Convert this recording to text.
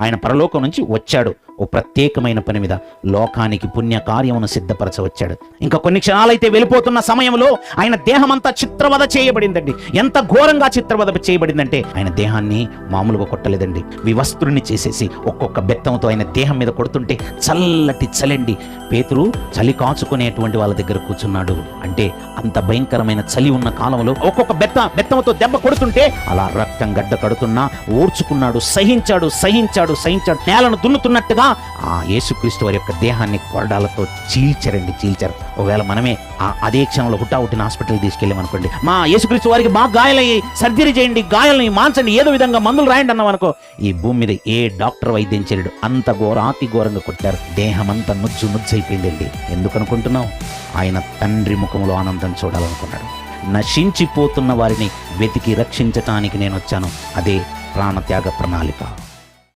ఆయన పరలోకం నుంచి వచ్చాడు. ఓ ప్రత్యేకమైన పని మీద లోకానికి పుణ్య కార్యమును సిద్ధపరచ వచ్చాడు ఇంకా కొన్ని క్షణాలైతే వెళ్ళిపోతున్న సమయంలో ఆయన దేహం అంతా చిత్రవద చేయబడిందండి. ఎంత ఘోరంగా చిత్రవద చేయబడిందంటే ఆయన దేహాన్ని మామూలుగా కొట్టలేదండి. వివస్త్రుని చేసేసి ఒక్కొక్క బెత్తంతో ఆయన దేహం మీద కొడుతుంటే చల్లటి చలండి. పేతురు చలి కాచుకునేటువంటి వాళ్ళ దగ్గర కూర్చున్నాడు. అంటే అంత భయంకరమైన చలి ఉన్న కాలంలో ఒక్కొక్క బెత్త బెత్తంతో దెబ్బ కొడుతుంటే అలా రక్తం గడ్డ కడుతున్నా ఓర్చుకున్నాడు సహించాడు సహించాడు. సహించాడు నేలను దున్నుతున్నట్టుగా ఆ యేసుక్రీస్తు వారి యొక్క దేహాన్ని కొరడాలతో చీల్చరండి చీల్చారు. ఒకవేళ మనమే ఆ అదే క్షణంలో హుటాహుటిన హాస్పిటల్ తీసుకెళ్ళామనుకోండి మా యేసుక్రీస్తు వారికి బాగా గాయాలయ్యి సర్జరీ చేయండి గాయాలని మాంచండి ఏదో విధంగా మందులు రాయండి అన్నాం అనుకో ఈ భూమి మీద ఏ డాక్టర్ వైద్యం చేయడు అంత ఘోరాతి ఘోరంగా కొట్టారు. దేహం అంతా నుజ్జు నుజ్జు అయిపోయిందండి. ఎందుకు అనుకుంటున్నావు ఆయన తండ్రి ముఖంలో ఆనందం చూడాలనుకున్నాడు. నశించిపోతున్న వారిని వెతికి రక్షించటానికి నేను వచ్చాను. అదే ప్రాణత్యాగ ప్రణాళిక.